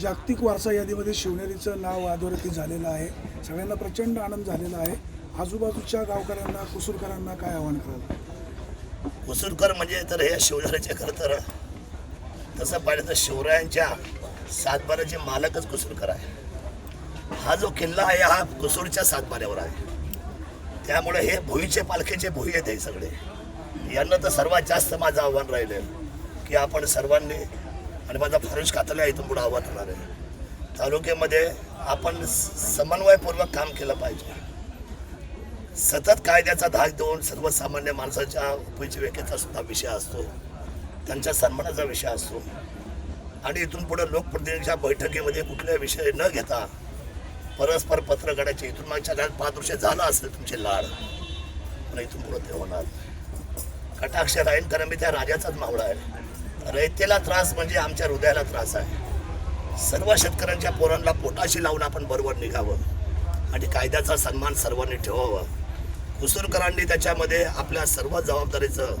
जागतिक वारसा यादीमध्ये शिवनेरीचं नाव अधोरेखित झालेलं आहे. सगळ्यांना प्रचंड आनंद झालेला आहे. आजूबाजूच्या गावकऱ्यांना कुसूरकरांना काय आव्हान कराल? कुसूरकर म्हणजे तर हे शिवनेरीचे खरं तर तसं पाहिलं तर शिवरायांच्या सातबाऱ्याचे मालकच कुसूरकर आहे. हा जो किल्ला आहे हा कुसूरच्या सातबाऱ्यावर आहे. त्यामुळे हे भुईचे पालखीचे भुई आहेत हे सगळे. यांना तर सर्वात जास्त माझं आव्हान राहिलं की आपण सर्वांनी आणि माझा फॉरेस्ट कातला इथून पुढे आव्हान होणार आहे. तालुक्यामध्ये आपण समन्वयपूर्वक काम केलं पाहिजे. सतत कायद्याचा धाक देऊन सर्वसामान्य माणसाच्या उपजीविकेचा सुद्धा विषय असतो. त्यांच्या सन्मानाचा विषय असतो. आणि इथून पुढे लोकप्रतिनिधीच्या बैठकीमध्ये कुठल्या विषय न घेता परस्पर पत्र काढायचे. इथून मागच्या काळात पाच वर्ष झालं असेल तुमचे लाड पण इथून पुढे ते होणार कटाक्ष राहीन कारण मी त्या राजाचाच मावळा आहे. रयतेला त्रास म्हणजे आमच्या हृदयाला त्रास आहे. सर्व शेतकऱ्यांच्या पोरांना पोटाशी लावून आपण बरोबर निघावं. आणि कायद्याचा सन्मान सर्वांनी ठेवावा. कुसूरकरांनी त्याच्यामध्ये आपल्या सर्व जबाबदारीचं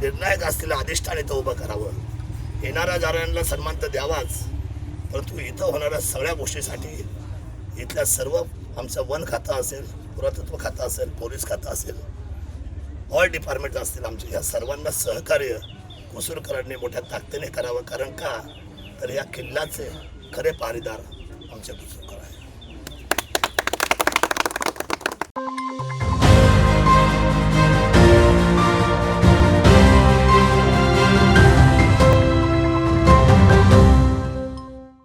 निर्णायक असलेलं अधिष्ठान इथं उभं करावं. येणाऱ्या जाणाऱ्यांना सन्मान तर द्यावाच परंतु इथं होणाऱ्या सगळ्या गोष्टीसाठी इथल्या सर्व आमचं वन खातं असेल पुरातत्व खातं असेल पोलीस खातं असेल ऑल डिपार्टमेंट असतील आमचे या सर्वांना सहकार्य कुसूरकरांनी मोठ्या ताकदीने करावं. कारण का? तर या किल्ल्याचे खरे पारीदार आमच्या आहे